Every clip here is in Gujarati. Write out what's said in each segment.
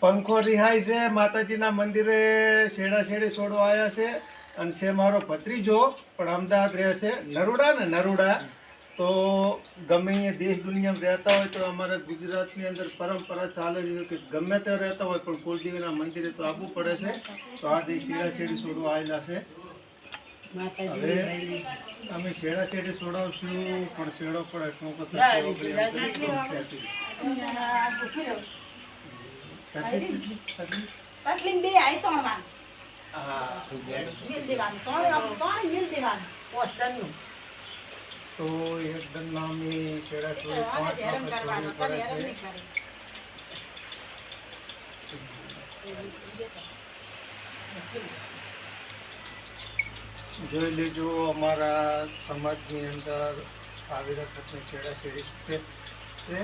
પંખો રિહાય છે, માતાજીના મંદિરે શેડા શેડે છોડવા આવ્યા છે અને છે મારો ભત્રીજો, પણ અમદાવાદ રહે છે નરોડા ને નરોડા. તો ગમે અહીંયા દેશ દુનિયામાં રહેતા હોય તો અમારા ગુજરાતની અંદર પરંપરા ચાલે છે કે ગમે ત્યાં રહેતા હોય પણ કુલદેવીના મંદિરે તો આવવું પડે છે. તો આ દેશ શેડા શેડી છોડવા આવેલા છે. માતાજીની અમે શેડા શેડી છોડાવશું પણ શેડો પડે એટલું તો? બે પોસ્ટરનું. તો એકદમ નામી શેડા છોડી પાંચ હેરાન વખત કરવાનું છોડવી તને હેરાન પડે નહીં છે કરે જોઈ લેજો અમારા સમાજની અંદર આવી વખતની છેડાછેડી છે.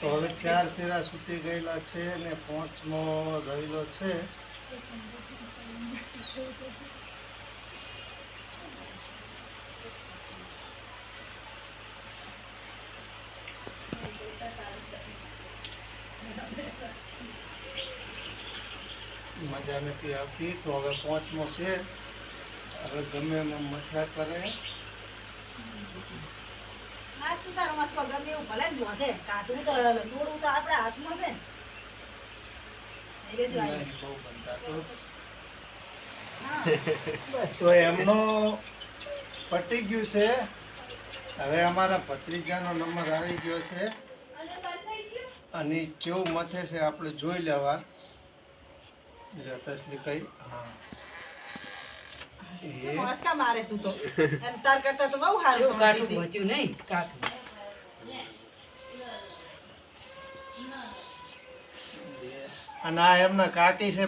તો હવે ચાર ફેરા છૂટી ગયેલા છે ને પાંચમો રહેલો છે. મજા નથી આવતી તો હવે પાંચમો છે. હવે ગમે એમાં મજા કરે. તું એમનો પટી ગયું છે. હવે અમારા ભત્રીજાનો નંબર આવી ગયો છે. અને કેવું મથે છે આપણે જોઈ લેવા તસલી કઈ હા મસ્કા મારે તું તો એમ તાર કરતા તો બહુ સારું જેવું કાઠું બચ્યું નહીં કાઠું. અને આ એમના કાકી છે.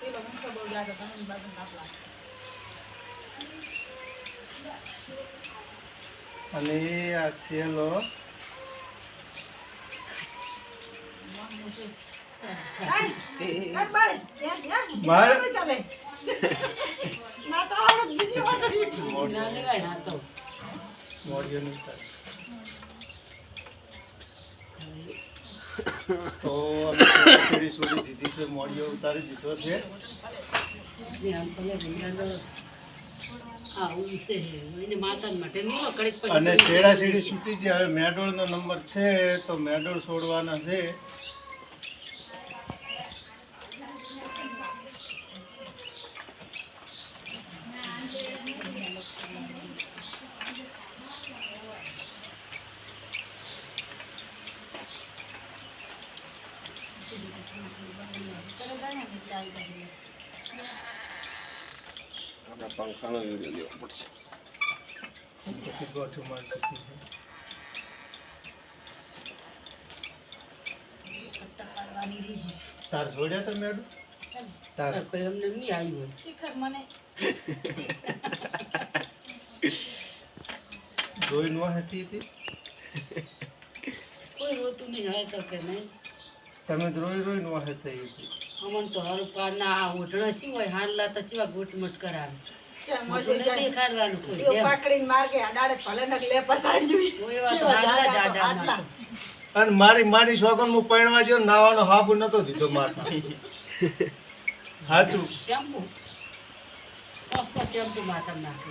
પેલો બહુ જાજો તમને બાજુ લાગે. અને આ સેલો તો છોડી દીધી છે મોડીઓ ઉતારી દીધો છે. અને શેડા શેડી છૂટી ગયા. હવે મેડોળનો નંબર છે તો મેડોળ છોડવાના છે. આપણા પંખાનો વીડિયો લેવો પડશે પછી ગોઠું મારી દીધી છે. પાડવાની રીત. તાર છોડ્યા તો મેડો તાર કોઈ રોતું નહીં હોય તો કે નહીં તમે રોઈ રોઈ ન હતી અમન તો હરું પાર ના આ ઓઢણા શું હોય હાલ તો ચેવા ગોટમટ કરાવે અને મારી મારી સોગન હું પહેણવા જો નાવાનો હાબુ નતો દીધો મારતા. સાચું શેમ્પુ? પોસ પોસ શેમ્પુ માથા નાખે.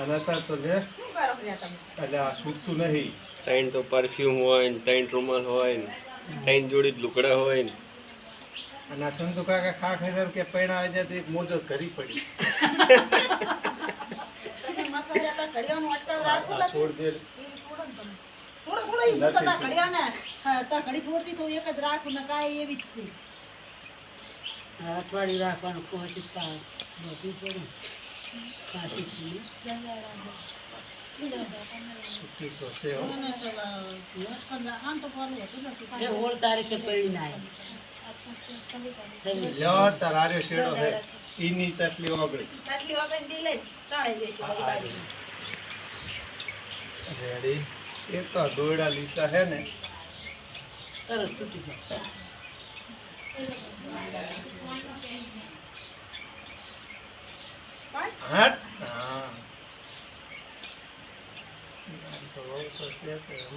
અને તો લે. એટલે આ નહીં. ત્રણ તો પરફ્યુમ હોય ને ત્રણ રૂમાલ હોય ને ત્રણ જોડી લુકડા હોય ને. અને આ સંતુ કાકા ખાખ ખાઈ કે પૈણા આવી જાય તો એક મોજો ઘરી પડી. છોડ દે. થોડો થોડો ઈ મૂકો તા તા ઘડી છોડતી તો એક જ રાખું ને કાંઈ એવી જ છે. અઠવાડિયું રાખવાનું પહોંચી બધું કાશી ઓળ તારીખે પડી ના લ્યો તાર શેડો છે. ઈની તસલી ઓગળી. આટલી વખત દી લઈ તળાઈ લેશું બધી બાજુ. રેડી એ તો દોયડા લીસા હે ને. તરત છૂટી જાય. પણ હા. તો બહુ તો છે તો એમ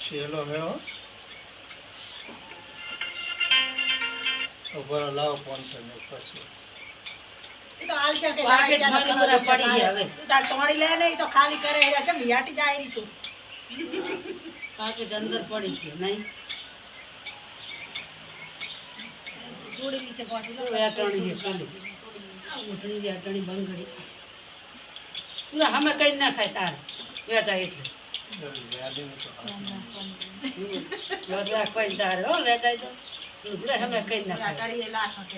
છે પેલી ઉઠણી વેટાણી બંગડી. સુરા અમે કઈ ના ખાય તાર? વેટા એટલે.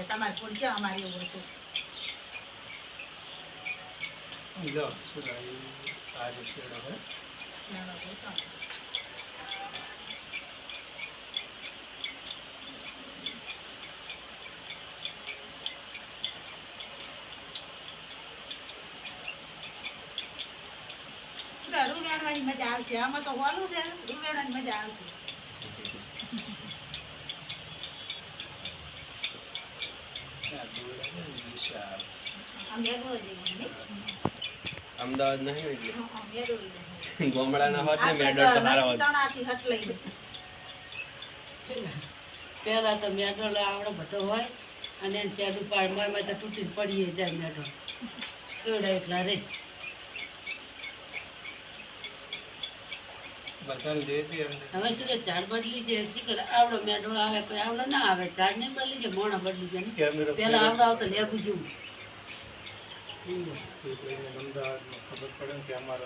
તમારે કોણ છે અમારે એવું હતું લો સુરા એ આર્યો છેડો હે નાનો હતો. પૂરા રૂ વેણવાની મજા આવશે આમાં તો હોલું છે ઉડાડવાની મજા આવશે? અમદાવાદ નહીં એટલે. ગોમડાના હોત ને મેડલ તો હોત. પહેલા મેડલ આવડો બધો હોય અને એને ઉપાડ એમાં તો તૂટી પડીએ જાય મેડલ એવડા એટલા રે બધાને દે હવે શું કે ઝાડ કરે? આવડો મેઢોળ આવે કોઈ આવડો ના આવે. ઝાડ નહીં બદલી છે મોણા બદલી પેલા આવડો આવતો લેબુ જેવું. ખબર પડે કે અમારો